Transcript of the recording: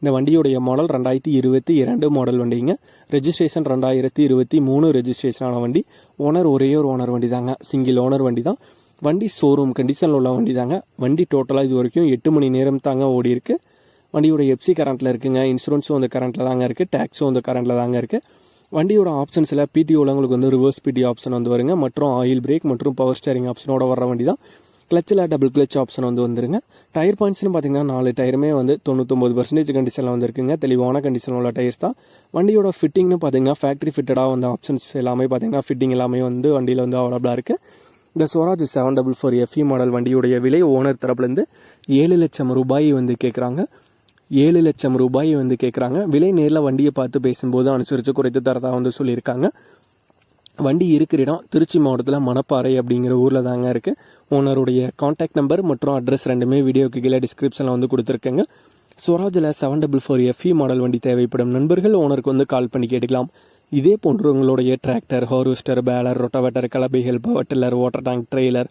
இந்த வண்டியுடைய மாடல் ரெண்டாயிரத்தி இருபத்தி இரண்டு மாடல் வண்டிங்க. ரெஜிஸ்ட்ரேஷன் ரெண்டாயிரத்தி இருபத்தி மூணு ரெஜிஸ்ட்ரேஷனான வண்டி. ஓனர் ஒரே ஒரு ஓனர் வண்டி தாங்க சிங்கிள் ஓனர் வண்டி தான் வண்டி ஷோரூம் கண்டிஷனில் உள்ள வண்டி தாங்க வண்டி டோட்டலாக இது வரைக்கும் எட்டு மணி நேரம் தாங்க ஓடி இருக்கு. வண்டியோட எஃப்சி கரண்ட்டில் இருக்குங்க. இன்சூரன்ஸும் அந்த கரண்ட்டில் தாங்க இருக்குது டேக்ஸும் அந்த கரண்ட்டில் தாங்க இருக்குது வண்டியோட ஆப்ஷன்ஸில் பிடிஓவில் உங்களுக்கு வந்து ரிவர்ஸ் பிடி ஆப்ஷன் வந்து வருங்க. மற்றும் ஆயில் பிரேக் மற்றும் பவர் ஸ்டேரிங் ஆப்ஷனோட வர வண்டி தான் கிளச்சில் டபுள் கிளச் ஆப்ஷன் வந்து வந்துருங்க. டயர் பாயிண்ட்ஸ்னு பார்த்தீங்கன்னா நாலு டயருமே வந்து தொண்ணூத்தொம்பது பர்சன்டேஜ் கண்டிஷனில் வந்துருக்குங்க. தெளிவான கண்டிஷனில் உள்ள டயர்ஸ் தான். வண்டியோட ஃபிட்டிங்னு பார்த்தீங்கன்னா ஃபேக்ட்ரி ஃபிட்டடாக வந்த ஆப்ஷன்ஸ் எல்லாமே பார்த்தீங்கன்னா ஃபிட்டிங் எல்லாமே வந்து வண்டியில் வந்து அவைலபிளாக இருக்குது இந்த Swaraj seven double four FE model வண்டியுடைய விலை ஓனர் தரப்புலேருந்து ஏழு லட்சம் ரூபாய் வந்து கேட்குறாங்க ஏழு லட்சம் ரூபாய் வந்து கேட்குறாங்க விலை நேரில் வண்டியை பார்த்து பேசும்போது அனுசரித்து குறைத்து தரதாக வந்து சொல்லியிருக்காங்க. வண்டி இருக்கிற இடம் திருச்சி மாவட்டத்தில் மணப்பாறை அப்படிங்கிற ஊரில் தாங்க இருக்குது ஓனருடைய காண்டாக்ட் நம்பர் மற்றும் அட்ரஸ் ரெண்டுமே வீடியோக்கு கீழே டிஸ்கிரிப்ஷனில் வந்து கொடுத்துருக்கேங்க. ஸ்வராஜில் seven double four FE model வண்டி தேவைப்படும் நண்பர்கள் ஓனருக்கு வந்து கால் பண்ணி கேட்டுக்கலாம். இதே போன்று உங்களுடைய tractor harvester baler rotavator கலபைகள் power tiller water tank trailer